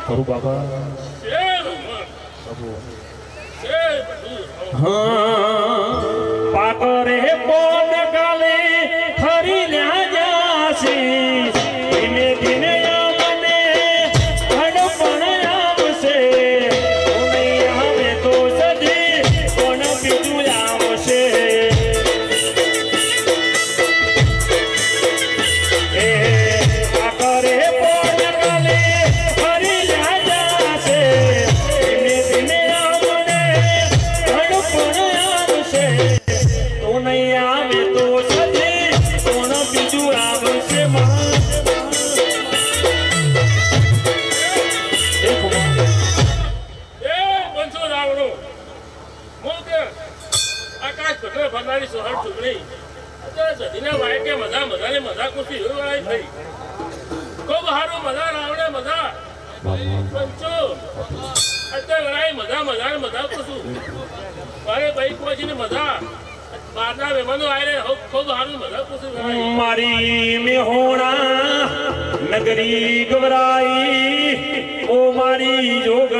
ખરું બાબા. બધું. હા. ભગવે ભરનારી સોહર ચૂંટણી. અત્યારે સધીના વાયકે મજા મજાને મજા કુશી એવું થઈ. ખૂબ હારું મજા રાવણે મજા. પંચો અત્યારે વરાય મજા મજાને મજા કુશું. મારે ભાઈ પહોંચીને મજા. બહારના મહેમાનો આયરે ખૂબ સારું મજા કુશું મારી મેહોણા નગરી ગવરાઈ ઓ મારી જોગણી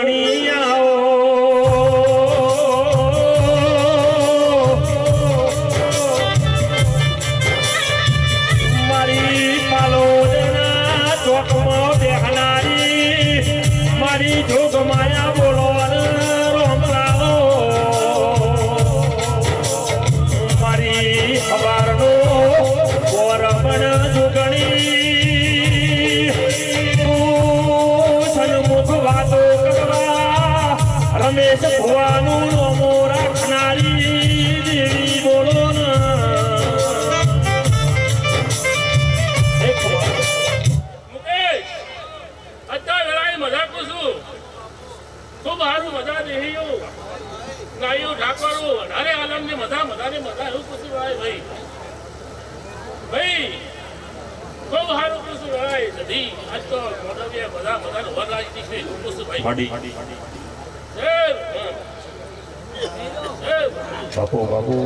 પાલોદના ચોકમાં મારી જોગ માયા બોલો રોમરાવો મારી ખબરનો કોરમણ જુગણી. તું સન્મુખ વાતો કરવા, રમેશ ભુવાનું મજા દેહીયું ગાયું ઢાકરું વધારે આલમની મજા મજાની મજા એવું કુશું ભાઈ ભાઈ ભાઈ બહુ સારું કુશું ભાઈ નથી. આજ તો મોઢવીએ બધા મજાનું વરરાજની છે એવું કુશું ભાઈ. બાપુ બાપુ.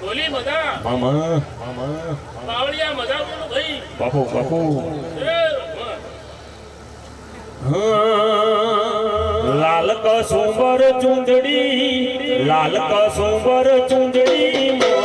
બોલી મજા. મામા મામા. બાવળિયા મજા બોલો ભાઈ. બાપુ બાપુ. ભગવાન. લાલ કસુંબર ચુંદડી લાલ કસુંબર ચુંદડી